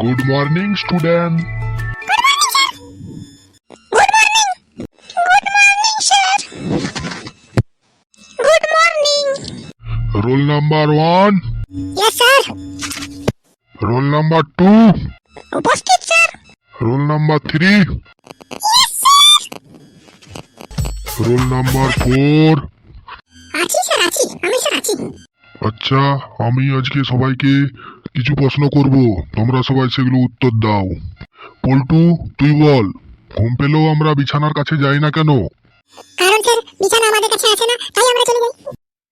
good morning student good morning roll number one yes sir roll number two উপস্থিত sir roll number three roll number four আছি sir আছি আমি sir আছি আচ্ছা আমি আজকে সবাইকে কিছু প্রশ্ন করব। তোমরা সবাই সেগুলো উত্তর দাও। পল্টু তুই বল ঘুম পেলেও আমরা বিছানার কাছে যাই না কেন? কারণ স্যার বিছানা আমাদের কাছে আছে না তাই আমরা চলে যাই।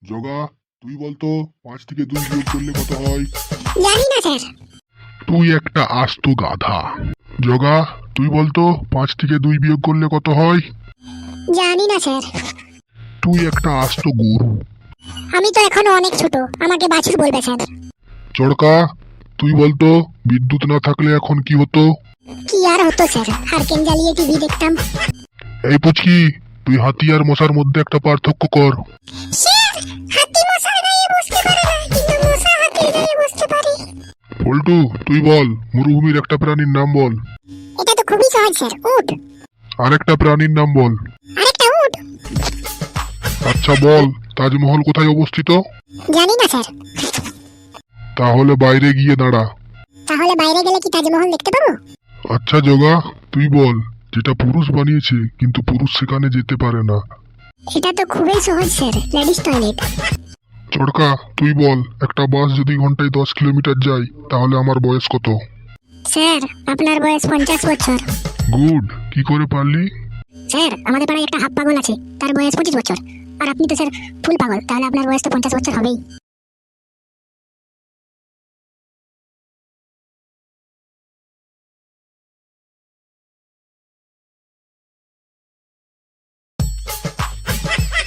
জগা তুই বলতো পাঁচ থেকে দুই বিয়োগ করলে কত হয়? জানি না স্যার। তুই একটা আস্ত গাধা। জগা তুই বলতো পাঁচ থেকে দুই বিয়োগ করলে কত হয়? জানি না স্যার। তুই একটা আস্ত গরু। আমি তো এখনও অনেক ছোট। আমাকে বাছুর বলবে স্যার। চড়কা তুই বলতো বিদ্যুৎ না থাকলে এখন কি হতো? কি আর হতো স্যার? হারকেন জ্বালিয়ে টিভি দেখতাম। এই পুচকি তুই হাতি আর মশার মধ্যে একটা পার্থক্য কর। স্যার হাতি মশার গায়ে বসতে পারে না কিন্তু মশা হাতির গায়ে বসতে পারে। পল্টু তুই বল মরুভূমির একটা প্রাণীর নাম বল। এটা তো খুবই সহজ স্যার উট। আরেকটা প্রাণীর নাম বল। আরেকটা উট। আচ্ছা বল। তাজমহল কোথায় অবস্থিত? জানি না স্যার। তাহলে বাইরে গিয়ে দাঁড়া। তাহলে বাইরে গেলে কি তাজমহল দেখতে পাবো? আচ্ছা জগা তুই বল যেটা পুরুষ বানিয়েছে কিন্তু পুরুষ সেখানে যেতে পারে না। এটা তো খুবই সহজ স্যার। Ladies toilet. চড়কা তুই বল একটা বাস যদি ঘন্টায় দশ কিলোমিটার যায় তাহলে আমার বয়স কত? স্যার আপনার বয়স পঞ্চাশ বছর। গুড কি করে পারলি? স্যার আমাদের পাড়ায় একটা হাফ পাগল আছে তার বয়স পঁচিশ বছর। আর আপনি তো স্যার ফুল পাগল, তাহলে আপনার বয়স তো পঞ্চাশ বছর হবেই।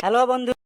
হ্যালো বন্ধু।